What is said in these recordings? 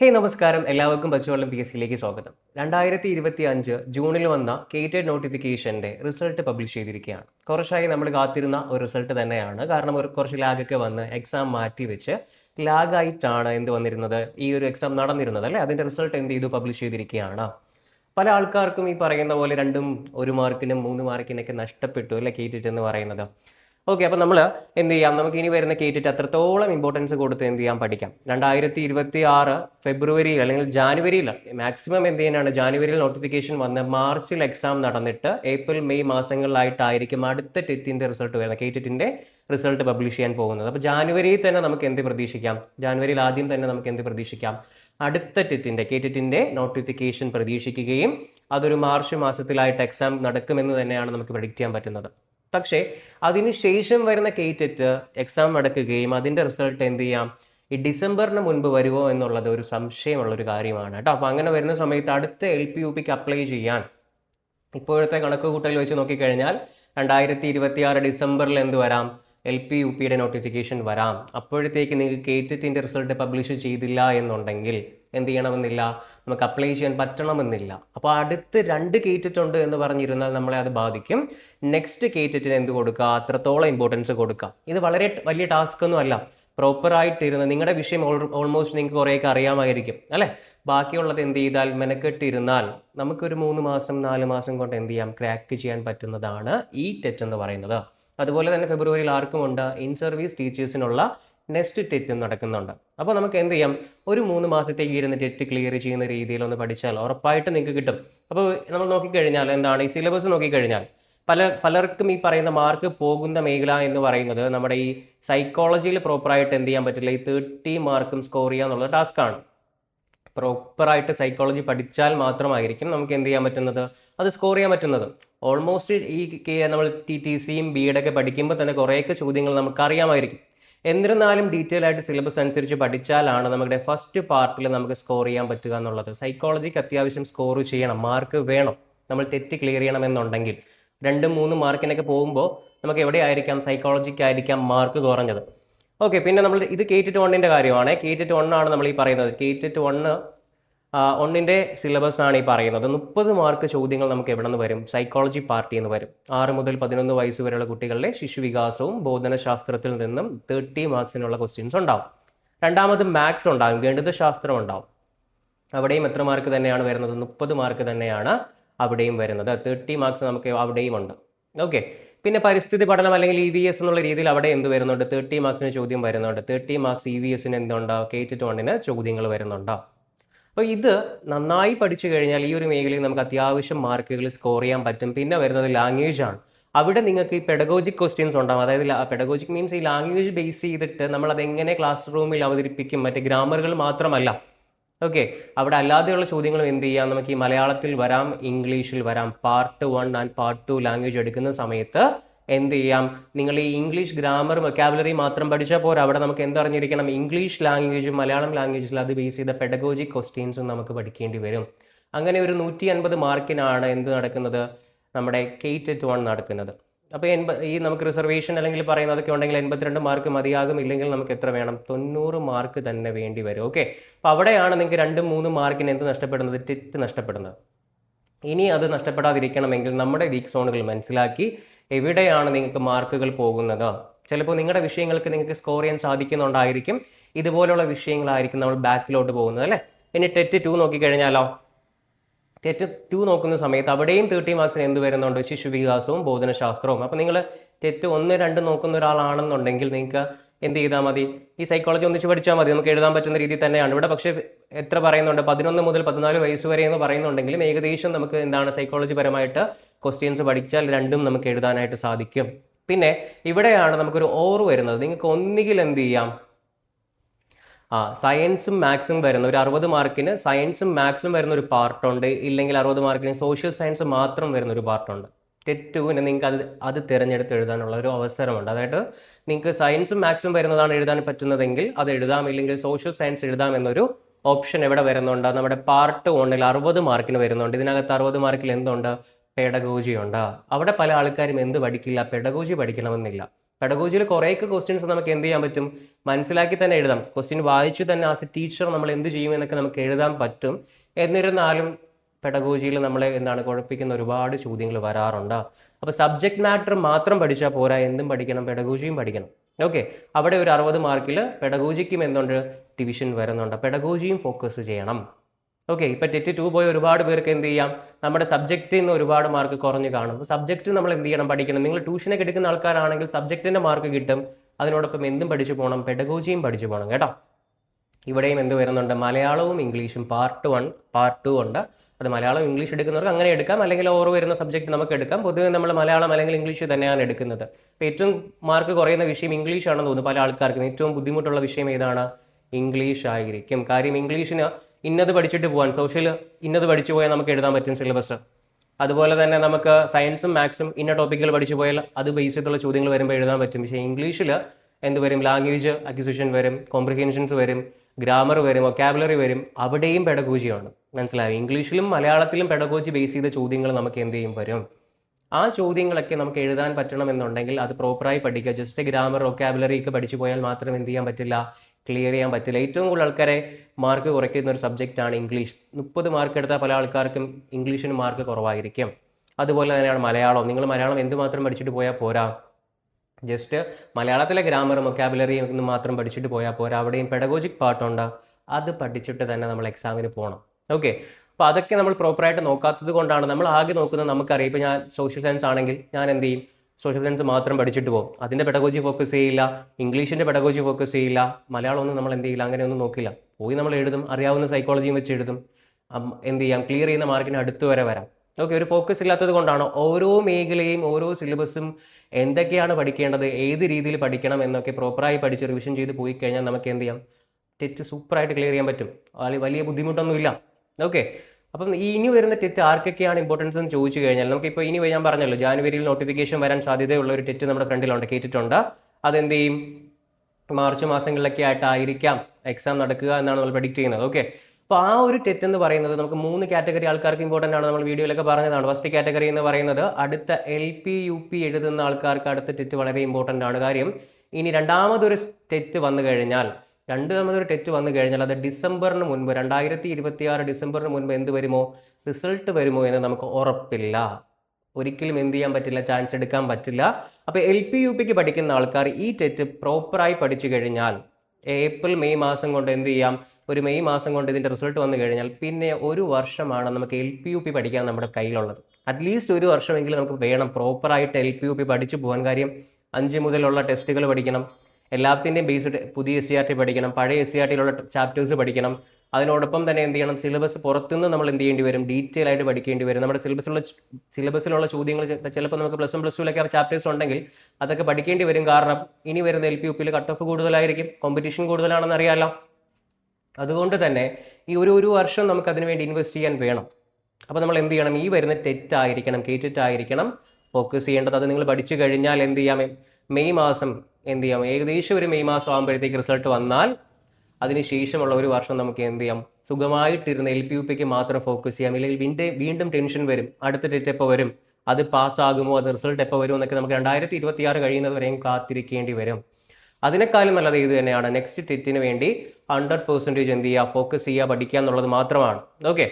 ഹേ നമസ്കാരം. എല്ലാവർക്കും പച്ചവെള്ളം പി എസ് സിയിലേക്ക് സ്വാഗതം. രണ്ടായിരത്തി ഇരുപത്തി അഞ്ച് ജൂണിൽ വന്ന കേറ്റഡ് നോട്ടിഫിക്കേഷന്റെ റിസൾട്ട് പബ്ലിഷ് ചെയ്തിരിക്കുകയാണ്. കുറച്ചായി നമ്മൾ കാത്തിരുന്ന ഒരു റിസൾട്ട് തന്നെയാണ്. കാരണം ഒരു കുറച്ച് ലാഗൊക്കെ വന്ന് എക്സാം മാറ്റി വെച്ച് ലാഗായിട്ടാണ് എന്ത് വന്നിരുന്നത്? ഈ ഒരു എക്സാം നടന്നിരുന്നത് അല്ലേ? അതിന്റെ റിസൾട്ട് എന്ത് ചെയ്തു? പബ്ലിഷ് ചെയ്തിരിക്കുകയാണ്. പല ആൾക്കാർക്കും ഈ പറയുന്ന പോലെ രണ്ടും ഒരു മാർക്കിനും മൂന്ന് മാർക്കിനൊക്കെ നഷ്ടപ്പെട്ടു അല്ലേ കേറ്റിട്ട് എന്ന് പറയുന്നത്? ഓക്കെ അപ്പോൾ നമ്മൾ എന്ത് ചെയ്യാം? നമുക്ക് ഇനി വരുന്ന കേറ്റിട്ട് അത്രത്തോളം ഇമ്പോർട്ടൻസ് കൊടുത്ത് എന്ത് ചെയ്യാം? പഠിക്കാം. രണ്ടായിരത്തി ഇരുപത്തി ആറ് ഫെബ്രുവരിയിൽ അല്ലെങ്കിൽ ജാനുവരിയിൽ മാക്സിമം എന്ത് ചെയ്യാനാണ്? ജാനുവരിയിൽ നോട്ടിഫിക്കേഷൻ വന്ന് മാർച്ചിൽ എക്സാം നടന്നിട്ട് ഏപ്രിൽ മെയ് മാസങ്ങളിലായിട്ടായിരിക്കും അടുത്ത ടെറ്റിന്റെ റിസൾട്ട് വരുന്നത്. കേറ്റിന്റെ റിസൾട്ട് പബ്ലിഷ് ചെയ്യാൻ പോകുന്നത്. അപ്പോൾ ജാനുവരിയിൽ തന്നെ നമുക്ക് എന്ത് പ്രതീക്ഷിക്കാം? ജാനുവരിയിൽ ആദ്യം തന്നെ നമുക്ക് എന്ത് പ്രതീക്ഷിക്കാം? അടുത്ത ടെറ്റിന്റെ കേറ്റിന്റെ നോട്ടിഫിക്കേഷൻ പ്രതീക്ഷിക്കുകയും അതൊരു മാർച്ച് മാസത്തിലായിട്ട് എക്സാം നടക്കുമെന്ന് തന്നെയാണ് നമുക്ക് പ്രഡിക്റ്റ് ചെയ്യാൻ പറ്റുന്നത്. പക്ഷേ അതിനുശേഷം വരുന്ന കേറ്ററ്റ് എക്സാം നടക്കുകയും അതിന്റെ റിസൾട്ട് എന്ത് ചെയ്യാം? ഈ ഡിസംബറിന് മുൻപ് വരുമോ എന്നുള്ളത് ഒരു സംശയമുള്ള ഒരു കാര്യമാണ് കേട്ടോ. അപ്പോൾ അങ്ങനെ വരുന്ന സമയത്ത് അടുത്ത എൽ പി യു പിക്ക് അപ്ലൈ ചെയ്യാൻ ഇപ്പോഴത്തെ കണക്ക് കൂട്ടൽ വെച്ച് നോക്കിക്കഴിഞ്ഞാൽ രണ്ടായിരത്തി ഇരുപത്തി ആറ് ഡിസംബറിൽ എന്ത് വരാം? എൽ പി യു പിയുടെ നോട്ടിഫിക്കേഷൻ വരാം. അപ്പോഴത്തേക്ക് നിങ്ങൾക്ക് കേറ്ററ്റിന്റെ റിസൾട്ട് പബ്ലിഷ് ചെയ്തില്ല എന്നുണ്ടെങ്കിൽ എന്ത് ചെയ്യണമെന്നില്ല? നമുക്ക് അപ്ലൈ ചെയ്യാൻ പറ്റണമെന്നില്ല. അപ്പോൾ അടുത്ത് രണ്ട് കേറ്ററ്റ് ഉണ്ട് എന്ന് പറഞ്ഞിരുന്നാൽ നമ്മളെ അത് ബാധിക്കും. നെക്സ്റ്റ് കേറ്ററ്റിന് എന്ത് കൊടുക്കുക? അത്രത്തോളം ഇമ്പോർട്ടൻസ് കൊടുക്കുക. ഇത് വളരെ വലിയ ടാസ്ക് ഒന്നും അല്ല. പ്രോപ്പറായിട്ടിരുന്ന് നിങ്ങളുടെ വിഷയം ഓൾമോസ്റ്റ് നിങ്ങൾക്ക് കുറേയൊക്കെ അറിയാമായിരിക്കും അല്ലേ? ബാക്കിയുള്ളത് എന്ത് ചെയ്താൽ മെനക്കെട്ടിരുന്നാൽ നമുക്കൊരു മൂന്ന് മാസം നാല് മാസം കൊണ്ട് എന്ത് ചെയ്യാം? ക്രാക്ക് ചെയ്യാൻ പറ്റുന്നതാണ് ഈ ടെറ്റ് എന്ന് പറയുന്നത്. അതുപോലെ തന്നെ ഫെബ്രുവരിയിൽ ആർക്കുമുണ്ട് ഇൻ സർവീസ് ടീച്ചേഴ്സിനുള്ള നെക്സ്റ്റ് ടെറ്റ് നടക്കുന്നുണ്ട്. അപ്പോൾ നമുക്ക് എന്ത് ചെയ്യാം? ഒരു മൂന്ന് മാസത്തേക്ക് ഇരുന്ന് ടെറ്റ് ക്ലിയർ ചെയ്യുന്ന രീതിയിൽ ഒന്ന് പഠിച്ചാൽ ഉറപ്പായിട്ട് നിങ്ങൾക്ക് കിട്ടും. അപ്പോൾ നമ്മൾ നോക്കിക്കഴിഞ്ഞാൽ എന്താണ്? ഈ സിലബസ് നോക്കിക്കഴിഞ്ഞാൽ പല പലർക്കും ഈ പറയുന്ന മാർക്ക് പോകുന്ന മേഖല എന്ന് പറയുന്നത് നമ്മുടെ ഈ സൈക്കോളജിയിൽ പ്രോപ്പറായിട്ട് എന്ത് ചെയ്യാൻ പറ്റില്ല? ഈ തേർട്ടി മാർക്കും സ്കോർ ചെയ്യുക എന്നുള്ള ടാസ്ക്കാണ് പ്രോപ്പറായിട്ട് സൈക്കോളജി പഠിച്ചാൽ മാത്രമായിരിക്കും നമുക്ക് എന്ത് ചെയ്യാൻ പറ്റുന്നത്? അത് സ്കോർ ചെയ്യാൻ പറ്റുന്നത്. ഓൾമോസ്റ്റ് ഈ നമ്മൾ ടി ടി സിയും ബി എഡൊക്കെ പഠിക്കുമ്പോൾ തന്നെ കുറേയൊക്കെ ചോദ്യങ്ങൾ നമുക്ക് അറിയാമായിരിക്കും. എന്നിരുന്നാലും ഡീറ്റെയിൽ ആയിട്ട് സിലബസ് അനുസരിച്ച് പഠിച്ചാലാണ് നമ്മുടെ ഫസ്റ്റ് പാർട്ടിൽ നമുക്ക് സ്കോർ ചെയ്യാൻ പറ്റുക എന്നുള്ളത്. സൈക്കോളജിക്ക് അത്യാവശ്യം സ്കോർ ചെയ്യണം. മാർക്ക് വേണം. നമ്മൾ തെറ്റ് ക്ലിയർ ചെയ്യണം എന്നുണ്ടെങ്കിൽ. രണ്ടും മൂന്നും മാർക്കിനൊക്കെ പോകുമ്പോൾ നമുക്ക് എവിടെ ആയിരിക്കാം സൈക്കോളജിക്കായിരിക്കാം മാർക്ക് കുറഞ്ഞത്. ഓക്കെ പിന്നെ നമ്മൾ ഇത് കേറ്റിട്ട് വണ്ണിന്റെ കാര്യമാണ്. കേറ്റിട്ട് വണ്ണാണ് നമ്മൾ ഈ പറയുന്നത്. കേറ്റിട്ട് വണ്ണ് ഒന്നിന്റെ സിലബസ് ആണ് ഈ പറയുന്നത്. മുപ്പത് മാർക്ക് ചോദ്യങ്ങൾ നമുക്ക് എവിടെ നിന്ന് വരും? സൈക്കോളജി പാർട്ടി എന്ന് വരും. ആറ് മുതൽ പതിനൊന്ന് വയസ്സ് വരെയുള്ള കുട്ടികളുടെ ശിശുവികാസവും ബോധനശാസ്ത്രത്തിൽ നിന്നും തേർട്ടി മാർക്സിനുള്ള ക്വസ്റ്റ്യൻസ് ഉണ്ടാവും. രണ്ടാമത് മാത്സ് ഉണ്ടാവും. ഗണിതശാസ്ത്രം ഉണ്ടാവും. അവിടെയും എത്ര മാർക്ക് തന്നെയാണ് വരുന്നത്? മുപ്പത് മാർക്ക് തന്നെയാണ് അവിടെയും വരുന്നത്. തേർട്ടി മാർക്സ് നമുക്ക് അവിടെയും ഉണ്ട്. ഓക്കെ പിന്നെ പരിസ്ഥിതി പഠനം അല്ലെങ്കിൽ ഇ വി എസ് എന്നുള്ള രീതിയിൽ അവിടെ എന്ത് വരുന്നുണ്ട്? തേർട്ടി മാർക്സിന് ചോദ്യം വരുന്നുണ്ട്. തേർട്ടി മാർക്സ് ഇ വി എസിന് എന്തുണ്ട്? കേറ്റിട്ട് വണ്ണിന് ചോദ്യങ്ങൾ വരുന്നുണ്ട്. അപ്പോൾ ഇത് നന്നായി പഠിച്ചു കഴിഞ്ഞാൽ ഈ ഒരു മേഖലയിൽ നമുക്ക് അത്യാവശ്യം മാർക്കുകൾ സ്കോർ ചെയ്യാൻ പറ്റും. പിന്നെ വരുന്നത് ലാംഗ്വേജ് ആണ്. അവിടെ നിങ്ങൾക്ക് ഈ പെഡഗോജിക് ക്വസ്റ്റ്യൻസ് ഉണ്ടാവും. അതായത് പെഡഗോജിക് മീൻസ് ഈ ലാംഗ്വേജ് ബേസ് ചെയ്തിട്ട് നമ്മൾ അത് എങ്ങനെ ക്ലാസ് റൂമിൽ അവതരിപ്പിക്കും? മറ്റേ ഗ്രാമറുകൾ മാത്രമല്ല. ഓക്കെ അവിടെ അല്ലാതെയുള്ള ചോദ്യങ്ങളും എന്ത് ചെയ്യാം? നമുക്ക് ഈ മലയാളത്തിൽ വരാം ഇംഗ്ലീഷിൽ വരാം. Part one and part two language എടുക്കുന്ന സമയത്ത് എന്ത് ചെയ്യാം? നിങ്ങൾ ഈ ഇംഗ്ലീഷ് ഗ്രാമർ വൊക്കാബുലറി മാത്രം പഠിച്ചാൽ പോരാ. അവിടെ നമുക്ക് എന്തറിഞ്ഞിരിക്കണം ഇംഗ്ലീഷ് ലാംഗ്വേജും മലയാളം ലാംഗ്വേജിൽ അത് ബേസ് ചെയ്ത പെഡഗോജിക് ക്വസ്റ്റ്യൻസും നമുക്ക് പഠിക്കേണ്ടി വരും. അങ്ങനെ ഒരു നൂറ്റി അൻപത് മാർക്കിനാണ് എന്ത് നടക്കുന്നത്? നമ്മുടെ കേറ്റ് വൺ നടക്കുന്നത്. അപ്പോൾ എൺപ ഈ നമുക്ക് റിസർവേഷൻ അല്ലെങ്കിൽ പറയുന്നതൊക്കെ ഉണ്ടെങ്കിൽ എൺപത്തിരണ്ട് മാർക്ക് മതിയാകും. ഇല്ലെങ്കിൽ നമുക്ക് എത്ര വേണം? തൊണ്ണൂറ് മാർക്ക് തന്നെ വേണ്ടി വരും. ഓക്കെ അപ്പോൾ അവിടെയാണ് നിങ്ങൾക്ക് രണ്ടും മൂന്നും മാർക്കിന് എന്ത് നഷ്ടപ്പെടുന്നത്? ടെറ്റ് നഷ്ടപ്പെടുന്നത്. ഇനി അത് നഷ്ടപ്പെടാതിരിക്കണമെങ്കിൽ നമ്മുടെ വീക്ക് സോണുകൾ മനസ്സിലാക്കി എവിടെയാണ് നിങ്ങൾക്ക് മാർക്കുകൾ പോകുന്നത്? ചിലപ്പോൾ നിങ്ങളുടെ വിഷയങ്ങൾക്ക് നിങ്ങൾക്ക് സ്കോർ ചെയ്യാൻ സാധിക്കുന്നുണ്ടായിരിക്കും. ഇതുപോലുള്ള വിഷയങ്ങളായിരിക്കും നമ്മൾ ബാക്കിലോട്ട് പോകുന്നത് അല്ലേ? ഇനി ടെറ്റ് ടു നോക്കിക്കഴിഞ്ഞാലോ? ടെറ്റ് ടു നോക്കുന്ന സമയത്ത് അവിടെയും തേർട്ടി മാർക്സിന് എന്ത് വരുന്നുണ്ട്? ശിശുവികാസവും ബോധനശാസ്ത്രവും. അപ്പോൾ നിങ്ങൾ ടെറ്റ് ഒന്ന് രണ്ട് നോക്കുന്ന ഒരാളാണെന്നുണ്ടെങ്കിൽ നിങ്ങൾക്ക് എന്ത് ചെയ്താൽ മതി? ഈ സൈക്കോളജി ഒന്നിച്ച് പഠിച്ചാൽ മതി. നമുക്ക് എഴുതാൻ പറ്റുന്ന രീതിയിൽ തന്നെയാണ്. ഇവിടെ പക്ഷേ എത്ര പറയുന്നുണ്ട്? പതിനൊന്ന് മുതൽ പതിനാല് വയസ്സ് വരെ എന്ന് പറയുന്നുണ്ടെങ്കിലും ഏകദേശം നമുക്ക് എന്താണ് സൈക്കോളജി പരമായിട്ട് ക്വസ്റ്റ്യൻസ് പഠിച്ചാൽ രണ്ടും നമുക്ക് എഴുതാനായിട്ട് സാധിക്കും. പിന്നെ ഇവിടെയാണ് നമുക്കൊരു ഓർ വരുന്നത്. നിങ്ങൾക്ക് ഒന്നുകിൽ എന്ത് ചെയ്യാം? ആ സയൻസും മാത്സും വരുന്ന ഒരു അറുപത് മാർക്കിന് സയൻസും മാത്സും വരുന്ന ഒരു പാർട്ടുണ്ട് ഇല്ലെങ്കിൽ അറുപത് മാർക്കിന് സോഷ്യൽ സയൻസ് മാത്രം വരുന്ന ഒരു പാർട്ടുണ്ട് ടെറ്റ് ടുവിന് നിങ്ങൾക്ക് അത് അത് തിരഞ്ഞെടുത്ത് എഴുതാനുള്ള ഒരു അവസരമുണ്ട്. അതായത് നിങ്ങൾക്ക് സയൻസും മാത്സും വരുന്നതാണ് എഴുതാൻ പറ്റുന്നതെങ്കിൽ അത് എഴുതാം. ഇല്ലെങ്കിൽ സോഷ്യൽ സയൻസ് എഴുതാം എന്നൊരു ഓപ്ഷൻ എവിടെ വരുന്നുണ്ട്? നമ്മുടെ പാർട്ട് വണ്ണിൽ അറുപത് മാർക്കിന് വരുന്നുണ്ട്. ഇതിനകത്ത് അറുപത് മാർക്കിൽ എന്തുണ്ട്? പെഡഗോജി അവിടെ പല ആൾക്കാരും എന്ത് പഠിക്കില്ല? പെഡഗോജി പഠിക്കണമെന്നില്ല. പെഡഗോജിയിൽ കുറേയൊക്കെ ക്വസ്റ്റ്യൻസ് നമുക്ക് എന്ത് ചെയ്യാൻ പറ്റും? മനസ്സിലാക്കി തന്നെ എഴുതാം. ക്വസ്റ്റ്യൻ വായിച്ചു തന്നെ ആസ് എ ടീച്ചർ നമ്മൾ എന്ത് ചെയ്യും എന്നൊക്കെ നമുക്ക് എഴുതാൻ പറ്റും. എന്നിരുന്നാലും പെഡഗോജിയിൽ നമ്മളെ എന്താണ് കുഴപ്പിക്കുന്ന ഒരുപാട് ചോദ്യങ്ങൾ വരാറുണ്ട്. അപ്പോൾ സബ്ജക്ട് മാറ്റർ മാത്രം പഠിച്ചാൽ പോരാ. എന്തും പഠിക്കണം. പെഡഗോജിയും പഠിക്കണം. ഓക്കെ അവിടെ ഒരു അറുപത് മാർക്കിൽ പെഡഗോജിക്കും എന്തുണ്ട്? ഡിവിഷൻ വരുന്നുണ്ട്. പെഡഗോജിയും ഫോക്കസ് ചെയ്യണം. ഓക്കെ ഇപ്പം ടെറ്റ് ടു പോയി ഒരുപാട് പേർക്ക് എന്ത് ചെയ്യാം? നമ്മുടെ സബ്ജക്റ്റിൽ നിന്ന് ഒരുപാട് മാർക്ക് കുറഞ്ഞ് കാണും. സബ്ജക്റ്റ് നമ്മൾ എന്ത് ചെയ്യണം? പഠിക്കണം. നിങ്ങൾ ട്യൂഷനൊക്കെ എടുക്കുന്ന ആൾക്കാരാണെങ്കിൽ സബ്ജക്റ്റിന്റെ മാർക്ക് കിട്ടും. അതിനോടൊപ്പം എന്തും പഠിച്ചു പോകണം പെഡഗോജിയും പഠിച്ചു പോകണം കേട്ടോ? ഇവിടെയും എന്ത് വരുന്നുണ്ട്? മലയാളവും ഇംഗ്ലീഷും പാർട്ട് വൺ പാർട്ട് ടു ഉണ്ട്. അത് മലയാളം ഇംഗ്ലീഷ് എടുക്കുന്നവർക്ക് അങ്ങനെ എടുക്കാം. അല്ലെങ്കിൽ ഓർ വരുന്ന സബ്ജക്റ്റ് നമുക്ക് എടുക്കാം. പൊതുവെ നമ്മൾ മലയാളം അല്ലെങ്കിൽ ഇംഗ്ലീഷ് തന്നെയാണ് എടുക്കുന്നത്. അപ്പോൾ ഏറ്റവും മാർക്ക് കുറയുന്ന വിഷയം ഇംഗ്ലീഷാണെന്ന് തോന്നുന്നു പല ആൾക്കാർക്കും. ഏറ്റവും ബുദ്ധിമുട്ടുള്ള വിഷയം ഏതാണ്? ഇംഗ്ലീഷ് ആയിരിക്കും. കാര്യം ഇംഗ്ലീഷിന് ഇന്നത് പഠിച്ചിട്ട് പോകാൻ സോഷ്യൽ ഇന്നത് പഠിച്ചു പോയാൽ നമുക്ക് എഴുതാൻ പറ്റും സിലബസ് അതുപോലെ തന്നെ നമുക്ക് സയൻസും മാത്സും ഇന്ന ടോപ്പിക്കുകൾ പഠിച്ചു പോയാൽ അത് ബേസ് ചെയ്തുള്ള ചോദ്യങ്ങൾ വരുമ്പോൾ എഴുതാൻ പറ്റും. പക്ഷേ ഇംഗ്ലീഷിൽ എന്ത് വരും? ലാംഗ്വേജ് അക്വിസിഷൻ വരും കോംപ്രിഹെൻഷൻസ് വരും ഗ്രാമർ വരും വൊക്കാബുലറി വരും. അവിടെയും പെഡഗോജിയാണ് മനസ്സിലായോ? ഇംഗ്ലീഷിലും മലയാളത്തിലും പെഡഗോജി ബേസ് ചെയ്ത ചോദ്യങ്ങൾ നമുക്ക് എന്ത് ചെയ്യും? വരും. ആ ചോദ്യങ്ങളൊക്കെ നമുക്ക് എഴുതാൻ പറ്റണം എന്നുണ്ടെങ്കിൽ അത് പ്രോപ്പറായി പഠിക്കുക. ജസ്റ്റ് ഗ്രാമർ വൊക്കാബുലറി ഒക്കെ പഠിച്ചു പോയാൽ മാത്രം എന്ത് ചെയ്യാൻ പറ്റില്ല? ക്ലിയർ ചെയ്യാൻ പറ്റില്ല. ഏറ്റവും കൂടുതൽ ആൾക്കാരെ മാർക്ക് കുറയ്ക്കുന്ന ഒരു സബ്ജക്റ്റാണ് ഇംഗ്ലീഷ് മുപ്പത് മാർക്ക് എടുത്താൽ പല ആൾക്കാർക്കും ഇംഗ്ലീഷിന് മാർക്ക് കുറവായിരിക്കും. അതുപോലെ തന്നെയാണ് മലയാളം നിങ്ങൾ മലയാളം എന്തുമാത്രം പഠിച്ചിട്ട് പോയാൽ പോരാ? ജസ്റ്റ് മലയാളത്തിലെ ഗ്രാമറും വൊക്കാബുലറിയും എന്ന് മാത്രം പഠിച്ചിട്ട് പോയാൽ പോരാ. അവിടെയും പെഡഗോജിക് പാർട്ടുണ്ട് അത് പഠിച്ചിട്ട് തന്നെ നമ്മൾ എക്സാമിന് പോകണം ഓക്കെ അപ്പോൾ അതൊക്കെ നമ്മൾ പ്രോപ്പറായിട്ട് നോക്കാത്തത് കൊണ്ടാണ്. നമ്മൾ ആകെ നോക്കുന്നത് നമുക്കറിയാം. ഇപ്പോൾ ഞാൻ സോഷ്യൽ സയൻസ് ആണെങ്കിൽ ഞാൻ എന്ത് ചെയ്യും? സോഷ്യൽ സയൻസ് മാത്രം പഠിച്ചിട്ട് പോകും. അതിന്റെ പെഡഗോജി ഫോക്കസ് ചെയ്യില്ല ഇംഗ്ലീഷിന്റെ പെഡഗോജി ഫോക്കസ് ചെയ്യില്ല മലയാളം ഒന്നും നമ്മൾ എന്ത് ചെയ്യില്ല അങ്ങനെയൊന്നും നോക്കില്ല. പോയി നമ്മൾ എഴുതും അറിയാവുന്ന സൈക്കോളജിയും വെച്ച് എഴുതും. എന്ത് ചെയ്യാം? ക്ലിയർ ചെയ്യുന്ന മാർക്കിന് അടുത്ത് വരെ വരാം. ഓക്കെ ഒരു ഫോക്കസ് ഇല്ലാത്തത് കൊണ്ടാണ് ഓരോ മേഖലയും ഓരോ സിലബസും എന്തൊക്കെയാണ് പഠിക്കേണ്ടത് ഏത് രീതിയിൽ പഠിക്കണം എന്നൊക്കെ പ്രോപ്പറായി പഠിച്ച് റിവിഷൻ ചെയ്ത് പോയി കഴിഞ്ഞാൽ നമുക്ക് എന്ത് ചെയ്യാം? തെറ്റ് സൂപ്പറായിട്ട് ക്ലിയർ ചെയ്യാൻ പറ്റും. വലിയ ബുദ്ധിമുട്ടൊന്നുമില്ല. ഓക്കെ അപ്പം ഇനി വരുന്ന ടെറ്റ് ആർക്കൊക്കെയാണ് ഇമ്പോർട്ടൻസ് എന്ന് ചോദിച്ചു കഴിഞ്ഞാൽ നമുക്ക് നമുക്കിപ്പോൾ ഇനി ഞാൻ പറഞ്ഞല്ലോ ജാനുവരിയിൽ നോട്ടിഫിക്കേഷൻ വരാൻ സാധ്യതയുള്ള ഒരു ടെറ്റ് നമ്മുടെ ഫ്രണ്ടിലുണ്ട് കേട്ടിട്ടുണ്ട്. അതെന്ത് ചെയ്യും മാർച്ച് മാസങ്ങളിലൊക്കെ ആയിട്ടായിരിക്കാം എക്സാം നടക്കുക എന്നാണ് നമ്മൾ പ്രഡിക്റ്റ് ചെയ്യുന്നത്. ഓക്കെ അപ്പോൾ ആ ഒരു ടെറ്റ് എന്ന് പറയുന്നത് നമുക്ക് മൂന്ന് കാറ്റഗറി ആൾക്കാർക്ക് ഇമ്പോർട്ടന്റ് ആണ് നമ്മൾ വീഡിയോയിലൊക്കെ പറഞ്ഞതാണ്. ഫസ്റ്റ് കാറ്റഗറി എന്ന് പറയുന്നത് അടുത്ത എൽ പി യു പി എഴുതുന്ന ആൾക്കാർക്ക് അടുത്ത ടെറ്റ് വളരെ ഇമ്പോർട്ടന്റ് ആണ്. കാര്യം ഇനി രണ്ടാമതൊരു ടെറ്റ് വന്നു കഴിഞ്ഞാൽ രണ്ടാമതൊരു ടെറ്റ് വന്നു കഴിഞ്ഞാൽ അത് ഡിസംബറിന് മുൻപ് രണ്ടായിരത്തി ഇരുപത്തി ആറ് ഡിസംബറിന് മുൻപ് എന്ത് വരുമോ? റിസൾട്ട് വരുമോ എന്ന് നമുക്ക് ഉറപ്പില്ല. ഒരിക്കലും എന്ത് ചെയ്യാൻ പറ്റില്ല ചാൻസ് എടുക്കാൻ പറ്റില്ല. അപ്പോൾ എൽ പി യു പിക്ക് പഠിക്കുന്ന ആൾക്കാർ ഈ ടെറ്റ് പ്രോപ്പറായി പഠിച്ചു കഴിഞ്ഞാൽ ഏപ്രിൽ മെയ് മാസം കൊണ്ട് എന്ത് ചെയ്യാം? ഒരു മെയ് മാസം കൊണ്ട് ഇതിന്റെ റിസൾട്ട് വന്നു കഴിഞ്ഞാൽ പിന്നെ ഒരു വർഷമാണ് നമുക്ക് എൽ പി യു പി പഠിക്കാൻ നമ്മുടെ കയ്യിലുള്ളത്. അറ്റ്ലീസ്റ്റ് ഒരു വർഷമെങ്കിലും നമുക്ക് വേണം പ്രോപ്പറായിട്ട് എൽ പി യു പി പഠിച്ചു പോകാൻ കാര്യം. അഞ്ച് മുതലുള്ള ടെസ്റ്റുകൾ പഠിക്കണം. എല്ലാത്തിന്റെയും ബേസ് പുതിയ എസ് സി ആർ ടി പഠിക്കണം. പഴയ എസ് സി ആർ ടിയിലുള്ള ചാപ്റ്റേഴ്സ് പഠിക്കണം. അതിനോടൊപ്പം തന്നെ എന്ത് ചെയ്യണം? സിലബസ് പുറത്തുനിന്ന് നമ്മൾ എന്ത് ചെയ്യേണ്ടി വരും? ഡീറ്റെയിൽ ആയിട്ട് പഠിക്കേണ്ടി വരും. നമ്മുടെ സിലബസിലുള്ള സിലബസിലുള്ള ചോദ്യങ്ങൾ ചിലപ്പോൾ നമുക്ക് പ്ലസ് വൺ പ്ലസ് ടുവിലൊക്കെ ചാപ്റ്റേഴ്സ് ഉണ്ടെങ്കിൽ അതൊക്കെ പഠിക്കേണ്ടി വരും. കാരണം ഇനി വരുന്ന എൽ പി യു പിയിൽ കട്ട് ഓഫ് കൂടുതലായിരിക്കും. കോമ്പറ്റീഷൻ കൂടുതലാണെന്ന് അറിയാമല്ലോ. അതുകൊണ്ട് തന്നെ ഈ ഒരു ഒരു വർഷം നമുക്ക് അതിനുവേണ്ടി ഇൻവെസ്റ്റ് ചെയ്യാൻ വേണം. അപ്പോൾ നമ്മൾ എന്ത് ചെയ്യണം? ഈ വരുന്ന ടെറ്റ് ആയിരിക്കണം കെ ടെറ്റ് ആയിരിക്കണം ഫോക്കസ് ചെയ്യേണ്ടത് അത് നിങ്ങൾ പഠിച്ചു കഴിഞ്ഞാൽ എന്ത് ചെയ്യാം? മെയ് മാസം എന്ത് ചെയ്യാം? ഏകദേശം ഒരു മെയ് മാസം ആകുമ്പോഴത്തേക്ക് റിസൾട്ട് വന്നാൽ അതിന് ശേഷമുള്ള ഒരു വർഷം നമുക്ക് എന്ത് ചെയ്യാം? സുഖമായിട്ടിരുന്ന് എൽ പി യു പിക്ക് മാത്രം ഫോക്കസ് ചെയ്യാം. ഇല്ലെങ്കിൽ വീണ്ടും വീണ്ടും ടെൻഷൻ വരും. അടുത്ത ടെറ്റ് എപ്പോൾ വരും? അത് പാസ്സാകുമോ അത് റിസൾട്ട് എപ്പോൾ വരും? എന്നൊക്കെ നമുക്ക് രണ്ടായിരത്തി ഇരുപത്തി ആറ് കഴിയുന്നത് വരെയും കാത്തിരിക്കേണ്ടി വരും. അതിനേക്കാളും നല്ലത് ഇത് തന്നെയാണ്. നെക്സ്റ്റ് ടെറ്റിന് വേണ്ടി ഹൺഡ്രഡ് പെർസെന്റേജ് എന്ത് ചെയ്യുക? ഫോക്കസ് ചെയ്യുക പഠിക്കുക എന്നുള്ളത് മാത്രമാണ്. ഓക്കെ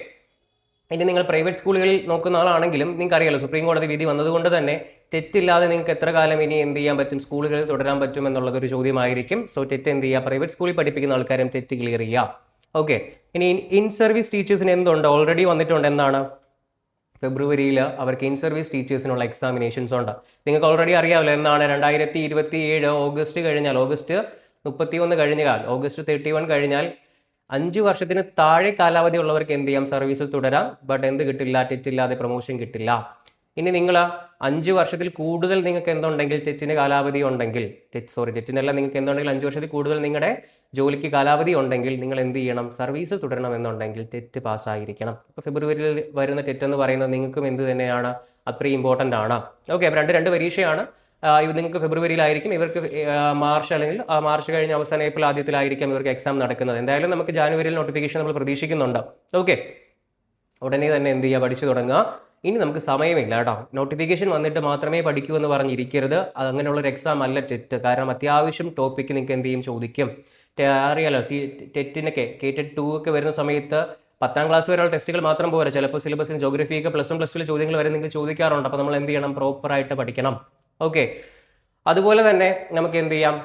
ഇനി നിങ്ങൾ പ്രൈവറ്റ് സ്കൂളുകളിൽ നോക്കുന്ന ആളാണെങ്കിലും നിങ്ങൾക്ക് അറിയാലോ സുപ്രീം കോടതി വിധി വന്നതുകൊണ്ട് തന്നെ തെറ്റില്ലാതെ നിങ്ങൾക്ക് എത്ര കാലം ഇനി എന്ത് ചെയ്യാൻ പറ്റും സ്കൂളുകളിൽ തുടരാൻ പറ്റും എന്നുള്ളത് ഒരു ചോദ്യമായിരിക്കും. സോ തെറ്റ് എന്ത് ചെയ്യുക പ്രൈവറ്റ് സ്കൂളിൽ പഠിപ്പിക്കുന്ന ആൾക്കാരും തെറ്റ് ക്ലിയർ ചെയ്യുക ഓക്കെ ഇനി ഇൻ സർവീസ് ടീച്ചേഴ്സിന് എന്തുണ്ട്? ഓൾറെഡി വന്നിട്ടുണ്ട് എന്താണ്? ഫെബ്രുവരിയിൽ അവർക്ക് ഇൻ സർവീസ് ടീച്ചേഴ്സിനുള്ള എക്സാമിനേഷൻസ് ഉണ്ട്. നിങ്ങൾക്ക് ഓൾറെഡി അറിയാമല്ലോ എന്നാണ് രണ്ടായിരത്തി ഇരുപത്തി ഏഴ് ഓഗസ്റ്റ് കഴിഞ്ഞാൽ ഓഗസ്റ്റ് മുപ്പത്തി ഒന്ന് കഴിഞ്ഞാൽ ഓഗസ്റ്റ് തേർട്ടി വൺ കഴിഞ്ഞാൽ അഞ്ച് വർഷത്തിന് താഴെ കാലാവധി ഉള്ളവർക്ക് എന്ത് ചെയ്യാം? സർവീസിൽ തുടരാം. ബട്ട് എന്ത് കിട്ടില്ല? തെറ്റില്ലാതെ പ്രൊമോഷൻ കിട്ടില്ല. ഇനി നിങ്ങൾ അഞ്ച് വർഷത്തിൽ കൂടുതൽ നിങ്ങൾക്ക് എന്തുണ്ടെങ്കിൽ? ടെറ്റിന് കാലാവധി ഉണ്ടെങ്കിൽ തെറ്റ് സോറി തെറ്റിനല്ല നിങ്ങൾക്ക് എന്തുണ്ടെങ്കിൽ അഞ്ച് വർഷത്തിൽ കൂടുതൽ നിങ്ങളുടെ ജോലിക്ക് കാലാവധി ഉണ്ടെങ്കിൽ നിങ്ങൾ എന്ത് ചെയ്യണം? സർവീസ് തുടരണം എന്നുണ്ടെങ്കിൽ ടെറ്റ് പാസ്സായിരിക്കണം ഇപ്പോൾ ഫെബ്രുവരിയിൽ വരുന്ന ടെറ്റ് എന്ന് പറയുന്നത് നിങ്ങൾക്കും എന്ത് തന്നെയാണ്? അത്രയും ഇമ്പോർട്ടന്റ് ആണ്. ഓക്കെ അപ്പോൾ രണ്ട് രണ്ട് പരീക്ഷയാണ്. നിങ്ങൾക്ക് ഫെബ്രുവരിയിലായിരിക്കും. ഇവർക്ക് മാർച്ച് അല്ലെങ്കിൽ മാർച്ച് കഴിഞ്ഞ അവസാനം ഏപ്രിൽ ആദ്യത്തിലായിരിക്കും ഇവർക്ക് എക്സാം നടക്കുന്നത്. എന്തായാലും നമുക്ക് ജാനുവരിയിൽ നോട്ടിഫിക്കേഷൻ നമ്മൾ പ്രതീക്ഷിക്കുന്നുണ്ട്. ഓക്കെ ഉടനെ തന്നെ എന്ത് ചെയ്യുക? പഠിച്ചു തുടങ്ങുക. ഇനി നമുക്ക് സമയമില്ല കേട്ടോ. നോട്ടിഫിക്കേഷൻ വന്നിട്ട് മാത്രമേ പഠിക്കൂ എന്ന് പറഞ്ഞിരിക്കരുത്. അങ്ങനെയുള്ളൊരു എക്സാം അല്ല ടെറ്റ്. കാരണം അത്യാവശ്യം ടോപ്പിക്ക് നിങ്ങൾക്ക് എന്ത് ചെയ്യും? ചോദിക്കും. അറിയാലോ സി ടെറ്റിനൊക്കെ കെ ടെറ്റ് ടു ഒക്കെ വരുന്ന സമയത്ത് പത്താം ക്ലാസ് വരെയുള്ള ടെസ്റ്റുകൾ മാത്രം പോരാ. ചിലപ്പോൾ സിലബസിന് ജോഗ്രഫിയൊക്കെ പ്ലസ് വൺ പ്ലസ് ടു ചോദ്യങ്ങൾ വരെ നിങ്ങൾ ചോദിക്കാറുണ്ട്. അപ്പോൾ നമ്മൾ എന്ത് ചെയ്യണം? പ്രോപ്പറായിട്ട് പഠിക്കണം. ഓക്കെ അതുപോലെ തന്നെ നമുക്ക് എന്ത് ചെയ്യാം?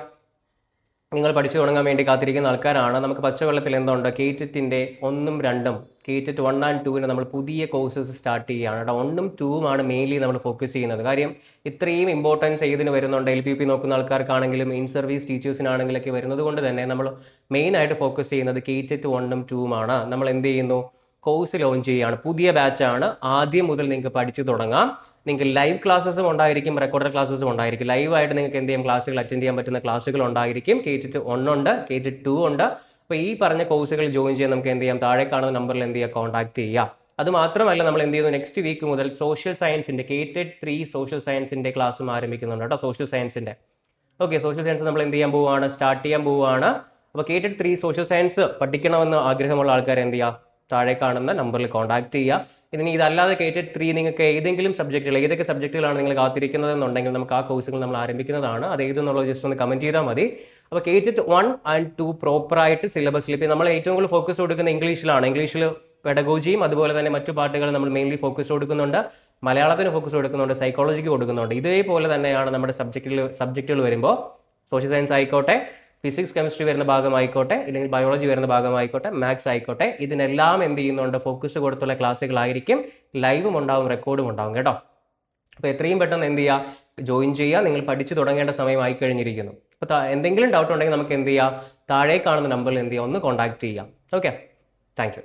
നിങ്ങൾ പഠിച്ചു തുടങ്ങാൻ വേണ്ടി കാത്തിരിക്കുന്ന ആൾക്കാരാണ്. നമുക്ക് പച്ചവെള്ളത്തിൽ എന്തുണ്ട്? കേറ്ററ്റിന്റെ ഒന്നും രണ്ടും കേറ്ററ്റ് വൺ ആൻഡ് ടൂവിന് നമ്മൾ പുതിയ കോഴ്സസ് സ്റ്റാർട്ട് ചെയ്യുകയാണ്. കേട്ടോ ഒന്നും ടൂവുമാണ് മെയിൻലി നമ്മൾ ഫോക്കസ് ചെയ്യുന്നത്. കാര്യം ഇത്രയും ഇമ്പോർട്ടൻസ് ഏതിന് വരുന്നുണ്ട്? എൽ പി പി നോക്കുന്ന ആൾക്കാർക്കാണെങ്കിലും ഇൻ സർവീസ് ടീച്ചേഴ്സിനാണെങ്കിലൊക്കെ വരുന്നത് കൊണ്ട് തന്നെ നമ്മൾ മെയിനായിട്ട് ഫോക്കസ് ചെയ്യുന്നത് കേറ്ററ്റ് വണ്ണും ടൂവുമാണ് നമ്മൾ എന്ത് ചെയ്യുന്നു? കോഴ്സ് ലോഞ്ച് ചെയ്യുകയാണ് പുതിയ ബാച്ചാണ് ആദ്യം മുതൽ നിങ്ങൾക്ക് പഠിച്ചു തുടങ്ങാം. നിങ്ങൾക്ക് ലൈവ് ക്ലാസ്സസും ഉണ്ടായിരിക്കും റെക്കോർഡഡ് ക്ലാസ്സസും ഉണ്ടായിരിക്കും. ലൈവായിട്ട് നിങ്ങൾക്ക് എന്ത് ചെയ്യാം? ക്ലാസ്സുകൾ അറ്റൻഡ് ചെയ്യാൻ പറ്റുന്ന ക്ലാസ്സുകൾ ഉണ്ടായിരിക്കും. കേറ്റിട്ട് ഉണ്ട് കേറ്റിട്ട് ടു ഉണ്ട്. അപ്പോൾ ഈ പറഞ്ഞ കോഴ്സുകൾ ജോയിൻ ചെയ്യാൻ നമുക്ക് എന്ത് ചെയ്യാം? താഴെ കാണുന്ന നമ്പറിൽ എന്ത് ചെയ്യുക കോൺടാക്ട് ചെയ്യാം. അത് മാത്രമല്ല നമ്മൾ എന്ത് ചെയ്യുന്നു? നെക്സ്റ്റ് വീക്ക് മുതൽ സോഷ്യൽ സയൻസിന്റെ കേറ്റഡ് ത്രീ സോഷ്യൽ സയൻസിന്റെ ക്ലാസ്സും ആരംഭിക്കുന്നുണ്ട് കേട്ടോ സോഷ്യൽ സയൻസിന്റെ ഓക്കെ സോഷ്യൽ സയൻസ് നമ്മൾ എന്ത് ചെയ്യാൻ പോവുകയാണ് സ്റ്റാർട്ട് ചെയ്യാൻ പോവുകയാണ് അപ്പോൾ കേറ്റഡ് ത്രീ സോഷ്യൽ സയൻസ് പഠിക്കണമെന്ന് ആഗ്രഹമുള്ള ആൾക്കാർ എന്ത് ചെയ്യുക താഴെ കാണുന്ന നമ്പറിൽ കോൺടാക്ട് ചെയ്യുക. ഇതിന് ഇതല്ലാതെ കേറ്റഡ് ത്രീ നിങ്ങൾക്ക് ഏതെങ്കിലും സബ്ജക്റ്റുകൾ ഏതൊക്കെ സബ്ജക്റ്റുകളാണ് നിങ്ങൾ കാത്തിരിക്കുന്നത് എന്നുണ്ടെങ്കിൽ നമുക്ക് ആ കോഴ്സുകൾ നമ്മൾ ആരംഭിക്കുന്നതാണ്. അത് ഏതെന്നുള്ളത് ജസ്റ്റ് ഒന്ന് കമന്റ് ചെയ്താൽ മതി. അപ്പോൾ കേറ്റഡ് വൺ ആൻഡ് ടു പ്രോപ്പറായിട്ട് സിലബസിൽ ഇപ്പോൾ നമ്മൾ ഏറ്റവും കൂടുതൽ ഫോക്കസ് കൊടുക്കുന്ന ഇംഗ്ലീഷിലാണ് ഇംഗ്ലീഷിൽ പെഡഗോജിയും അതുപോലെ തന്നെ മറ്റു പാട്ടുകൾ നമ്മൾ മെയിൻലി ഫോക്കസ് കൊടുക്കുന്നുണ്ട്. മലയാളത്തിന് ഫോക്കസ് കൊടുക്കുന്നുണ്ട് സൈക്കോളജിക്ക് കൊടുക്കുന്നുണ്ട്. ഇതേപോലെ തന്നെയാണ് നമ്മുടെ സബ്ജക്റ്റുകൾ സബ്ജക്റ്റുകൾ വരുമ്പോൾ സോഷ്യൽ സയൻസ് ആയിക്കോട്ടെ ഫിസിക്സ് കെമിസ്ട്രി വരുന്ന ഭാഗമായിക്കോട്ടെ ഇല്ലെങ്കിൽ ബയോളജി വരുന്ന ഭാഗമായിക്കോട്ടെ മാത്സ് ആയിക്കോട്ടെ ഇതിനെല്ലാം എന്ത് ചെയ്യുന്നുണ്ട്? ഫോക്കസ് കൊടുത്തുള്ള ക്ലാസ്സുകളായിരിക്കും ലൈവും ഉണ്ടാവും റെക്കോർഡും ഉണ്ടാവും കേട്ടോ. അപ്പോൾ എത്രയും പെട്ടെന്ന് എന്ത് ചെയ്യുക ജോയിൻ ചെയ്യുക. നിങ്ങൾ പഠിച്ചു തുടങ്ങേണ്ട സമയമായി കഴിഞ്ഞിരിക്കുന്നു. അപ്പോൾ എന്തെങ്കിലും ഡൗട്ട് ഉണ്ടെങ്കിൽ നമുക്ക് എന്ത് ചെയ്യാം? താഴെ കാണുന്ന നമ്പറിൽ എന്ത് ചെയ്യാം? ഒന്ന് കോൺടാക്ട് ചെയ്യാം. Okay thank